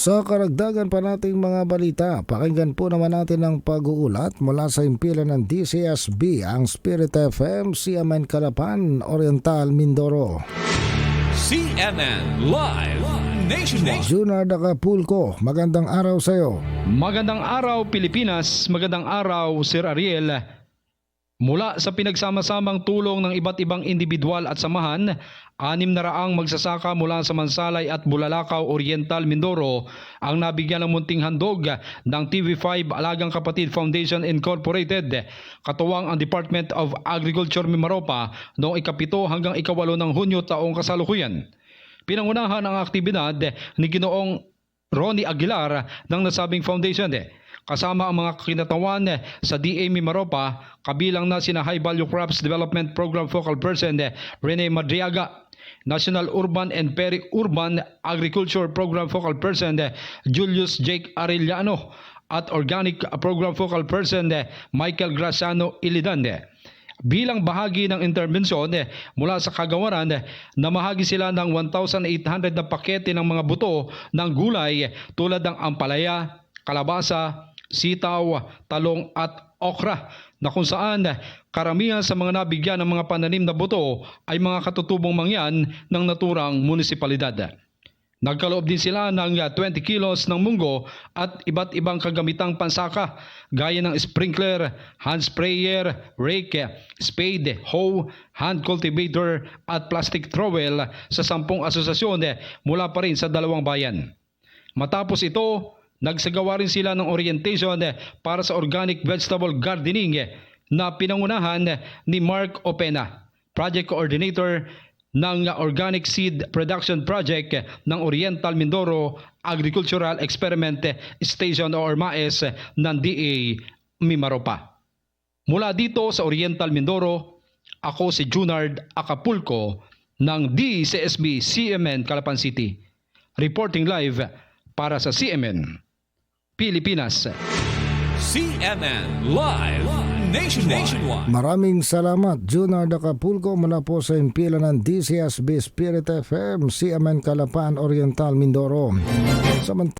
Sa karagdagan pa nating mga balita, pakinggan po naman natin ang pag-uulat mula sa impila ng DCSB, ang Spirit FM, CMN Calapan, Oriental, Mindoro. CNN Live Nationwide. Junior Acapulco, magandang araw sa iyo. Magandang araw Pilipinas, magandang araw Sir Ariel. Mula sa pinagsama-samang tulong ng iba't ibang individual at samahan, anim na raang magsasaka mula sa Mansalay at Bulalakaw, Oriental, Mindoro ang nabigyan ng munting handog ng TV5 Alagang Kapatid Foundation Incorporated, katuwang ang Department of Agriculture Mimaropa noong ikapito hanggang ikawalo ng Hunyo taong kasalukuyan. Pinangunahan ang aktibidad ni Ginoong Ronnie Aguilar ng nasabing foundation. Kasama ang mga kinatawan sa DA Mimaropa, kabilang na sina High Value Crops Development Program Focal Person Rene Madriaga, National Urban and Peri-Urban Agriculture Program Focal Person Julius Jake Arellano at Organic Program Focal Person Michael Graciano Ilidande. Bilang bahagi ng interbensyon eh, mula sa kagawaran, eh, namahagi sila ng 1,800 na pakete ng mga buto ng gulay eh, tulad ng ampalaya, kalabasa, sitaw, talong at okra na kung saan karamihan sa mga nabigyan ng mga pananim na buto ay mga katutubong mangyan ng naturang munisipalidad. Nagkaloob din sila ng uh, 20 kilos ng munggo at iba't ibang kagamitang pansaka gaya ng sprinkler, hand sprayer, rake, spade, hoe, hand cultivator at plastic trowel sa sampung asosasyon eh, mula pa rin sa dalawang bayan. Matapos ito, nagsagawa rin sila ng orientation eh, para sa organic vegetable gardening eh, na pinangunahan eh, ni Mark Opena, project coordinator ng Organic Seed Production Project ng Oriental Mindoro Agricultural Experiment Station o MAES ng DA Mimaropa. Mula dito sa Oriental Mindoro, ako si Junard Acapulco ng DCSB CMN Calapan City. Reporting live para sa CMN Pilipinas. CNN Live Nationwide. Maraming salamat, Junior Acapulco, mula po sa impila ng DCSB Spirit FM, CMN Calapan, Oriental, Mindoro. Samantala,